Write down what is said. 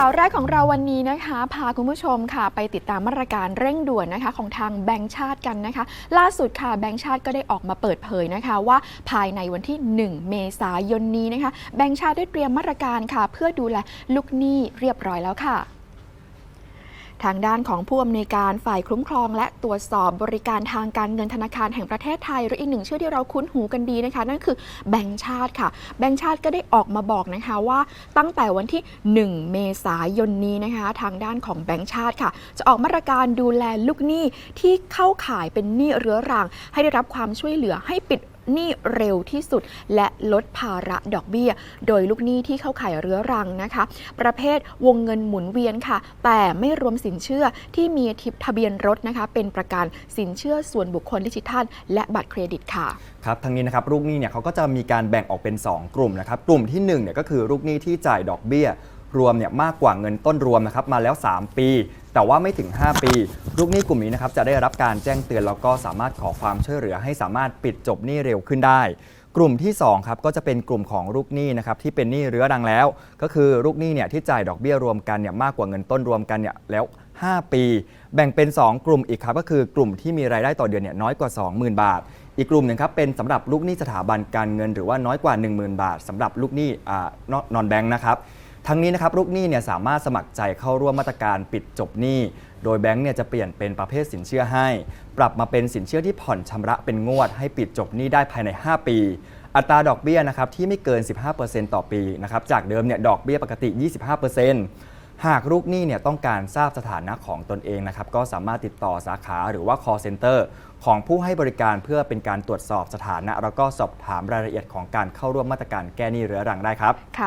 ข่าวแรกของเราวันนี้นะคะ พาคุณผู้ชมค่ะ ไปติดตามมาตรการเร่งด่วนนะคะ ของทางแบงค์ชาติกันนะคะ ล่าสุดค่ะแบงค์ชาติก็ได้ออกมาเปิดเผยนะคะ ว่าภายในวันที่ 1 เมษายนนี้นะคะ แบงค์ชาติได้เตรียมมาตรการค่ะ เพื่อดูแลลูกหนี้เรียบร้อยแล้วค่ะ ทางด้านของผู้อำนวยการฝ่ายคุ้มครอง และตรวจสอบบริการทางการเงินธนาคารแห่งประเทศไทยหรืออีกหนึ่งชื่อที่เราคุ้นหูกันดีนะคะ นั่นคือแบงก์ชาติค่ะ แบงก์ชาติก็ได้ออกมาบอกนะคะว่าตั้งแต่วันที่ 1 เมษายนนี้นะคะ ทางด้านของแบงก์ชาติค่ะ จะออกมาตรการดูแลลูกหนี้ที่เข้าข่ายเป็นหนี้เรื้อรัง ให้ได้รับความช่วยเหลือให้ปิด หนี้เร็วที่สุด และลดภาระดอกเบี้ย โดยลูกหนี้ที่เข้าข่ายเรื้อรังนะคะ ประเภทวงเงินหมุนเวียนค่ะ แต่ไม่รวมสินเชื่อที่มีทิทะเบียนรถนะคะ เป็นประกันสินเชื่อส่วนบุคคลดิจิทัล และบัตรเครดิตค่ะครับทั้งนี้นะครับลูกหนี้เนี่ยเขาก็จะมีการแบ่งออกเป็น 2 กลุ่มนะครับกลุ่มที่1เนี่ยก็คือลูกหนี้ที่จ่ายดอกเบี้ย รวมเนี่ยมากกว่าเงินต้นรวมนะครับมาแล้ว 3 ปี แต่ว่าไม่ถึง 5 ปี ลูกหนี้กลุ่มนี้นะครับจะได้รับการแจ้งเตือนแล้วก็สามารถขอความช่วยเหลือให้สามารถปิดจบหนี้เร็วขึ้นได้ กลุ่มที่2ครับก็จะเป็นกลุ่มของลูกหนี้นะครับที่เป็นหนี้เรื้อรังแล้ว ก็คือลูกหนี้เนี่ยที่จ่ายดอกเบี้ยรวมกันเนี่ยมากกว่าเงินต้นรวมกันเนี่ยแล้ว 5 ปี แบ่งเป็น 2 กลุ่มอีกครับก็คือกลุ่มที่มีรายได้ต่อเดือนเนี่ยน้อยกว่า 20,000 บาท อีกกลุ่มหนึ่งครับเป็นสำหรับลูกหนี้สถาบันการเงิน หรือว่าน้อยกว่า 10,000 บาทสำหรับลูกหนี้อ่านอนแบงค์นะครับ ทั้งนี้นะครับลูกหนี้เนี่ยสามารถสมัครใจเข้าร่วมมาตรการปิดจบหนี้ โดยแบงค์เนี่ยจะเปลี่ยนเป็นประเภทสินเชื่อให้ ปรับมาเป็นสินเชื่อที่ผ่อนชำระเป็นงวดให้ปิดจบหนี้ได้ภายใน 5 ปี อัตราดอกเบี้ยนะครับที่ไม่เกิน 15%ต่อปีนะครับจากเดิมเนี่ยดอกเบี้ยปกติ 25%หากลูกหนี้เนี่ยต้องการทราบสถานะของตนเองนะครับก็สามารถติดต่อสาขาหรือว่า call center ของผู้ให้บริการเพื่อเป็นการตรวจสอบสถานะ แล้วก็สอบถามรายละเอียดของการเข้าร่วมมาตรการแก้หนี้เรื้อรังได้ครับ